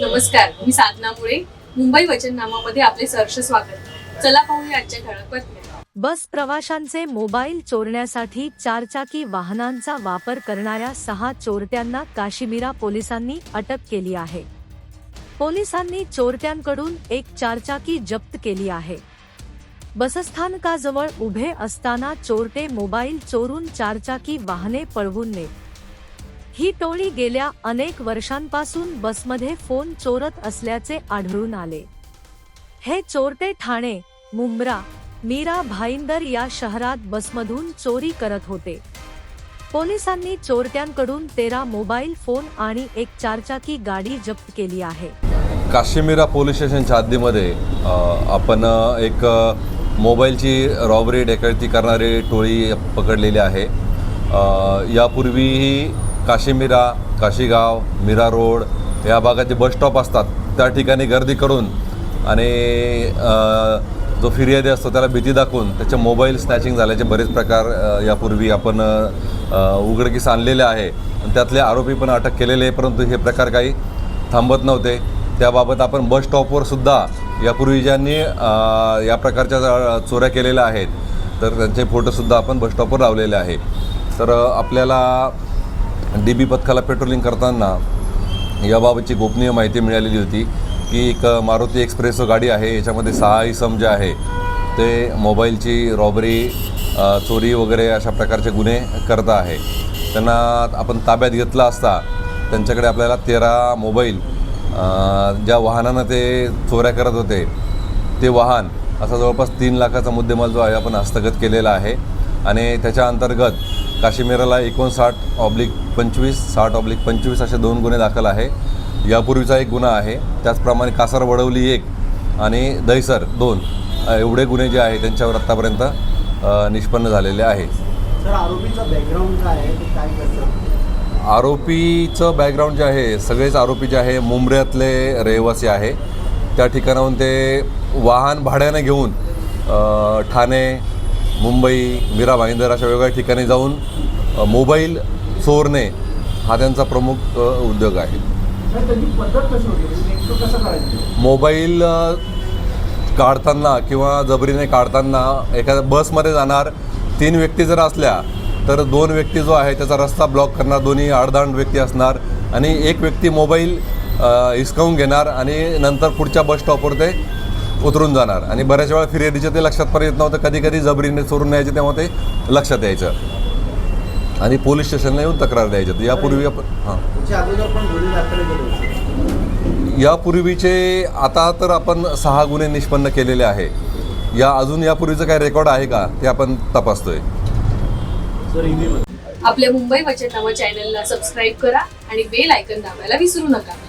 नमस्कार मी साधना मुळे. मुंबई वचननामामध्ये आपले सहर्ष स्वागत. चला पाहूया आजच्या ठळक बातम्या. बस प्रवाशांचे मोबाईल चोरण्यासाठी चारचाकी वाहनांचा वापर करणाऱ्या सहा चोरट्यांना काशिमिरा पोलिसांनी अटक केली आहे. पोलिसांनी चोरट्यांकडून एक चारचाकी जप्त केली आहे. बसस्थानकाजवळ उभे असताना चोरटे मोबाईल चोरून चारचाकी वाहने पळवून नेत. ही टोळी गेल्या अनेक वर्षांपासून बसमध्ये फोन चोरत असल्याचे आढळून आले. हे चोरटे ठाणे मुंब्रा मीरा भाईंदर या शहरात बसमधून चोरी करत होते. पोलिसांनी चोरट्यांकडून तेरा मोबाईल फोन आणि एक चारचाकी गाडी जप्त केली आहे. काश्मीरा पोलीस स्टेशनच्या हद्दीमध्ये आपण एक मोबाईलची रॉबरी डेकळती करणारी टोळी पकडलेली आहे. यापूर्वीही काशीमिरा काशीगाव मीरा रोड या भागात जे बस स्टॉप असतात. त्या ठिकाणी गर्दी करून आणि जो फिर्यादी असतो त्याला भीती दाखवून त्याचे मोबाईल स्नॅचिंग झाल्याचे बरेच प्रकार यापूर्वी आपण उघडकीस आणलेले आहे. आणि त्यातले आरोपी पण अटक केलेले आहे परंतु हे प्रकार काही थांबत नव्हते. त्याबाबत आपण बस स्टॉपवर सुद्धा यापूर्वी ज्यांनी या प्रकारच्या ज- चोऱ्या केलेल्या आहेत तर त्यांचे फोटोसुद्धा आपण बस स्टॉपवर लावलेले आहे. तर आपल्याला डी बी पथकाला पेट्रोलिंग करताना याबाबतची गोपनीय माहिती मिळालेली होती की एक मारुती एक्सप्रेस गाडी आहे याच्यामध्ये सहा इसम जे आहे. ते मोबाईलची रॉबरी चोरी वगैरे अशा प्रकारचे गुन्हे करत आहे. त्यांना आपण ताब्यात घेतला असता त्यांच्याकडे आपल्याला तेरा मोबाईल ज्या वाहनानं ते चोऱ्या करत होते ते वाहन असा जवळपास तीन लाखाचा मुद्देमाल जो आहे आपण हस्तगत केलेला आहे. आणि त्याच्या अंतर्गत काश्मीराला एकोणसाठ ऑब्लिक पंचवीस साठ ऑब्लिक पंचवीस असे दोन गुन्हे दाखल आहे. यापूर्वीचा एक गुन्हा आहे. त्याचप्रमाणे कासार वडवली एक आणि दहिसर दोन एवढे गुन्हे जे आहे त्यांच्यावर आत्तापर्यंत निष्पन्न झालेले आहे? आरोपीचा बॅकग्राऊंड जे आहे सगळेच आरोपी जे आहे मुंबऱ्यातले रहिवासी आहे. त्या ठिकाणाहून ते वाहन भाड्याने घेऊन ठाणे मुंबई मीरा भाईंदर अशा वेगवेगळ्या ठिकाणी जाऊन मोबाईल चोरणे हा त्यांचा प्रमुख उद्योग आहे. म्हणजे मोबाईल काढताना किंवा जबरीने काढताना एखाद्या बसमध्ये जाणार तीन व्यक्ती जर असल्या तर दोन व्यक्ती जो आहे त्याचा रस्ता ब्लॉक करणार दोन्ही आडदांड व्यक्ती असणार आणि एक व्यक्ती मोबाईल हिसकावून घेणार आणि नंतर पुढच्या बस स्टॉपवर ते उतरून जाणार. आणि बऱ्याच वेळा फिर्यादीच्या ते लक्षात पण येत नव्हतं. कधी कधी जबरीने चोरून न्यायचे तेव्हा ते लक्षात यायचं. आणि पोलीस स्टेशनला येऊन तक्रार द्यायचं. यापूर्वी आपण हां. यापूर्वीचे आता तर आपण सहा गुन्हे निष्पन्न केलेले आहे. या अजून यापूर्वीचं काय रेकॉर्ड आहे का? ते आपण तपासतोय. आपल्या मुंबई वचननामा चॅनलला सबस्क्राईब करा आणि बेल आयकन दाबायला विसरू नका.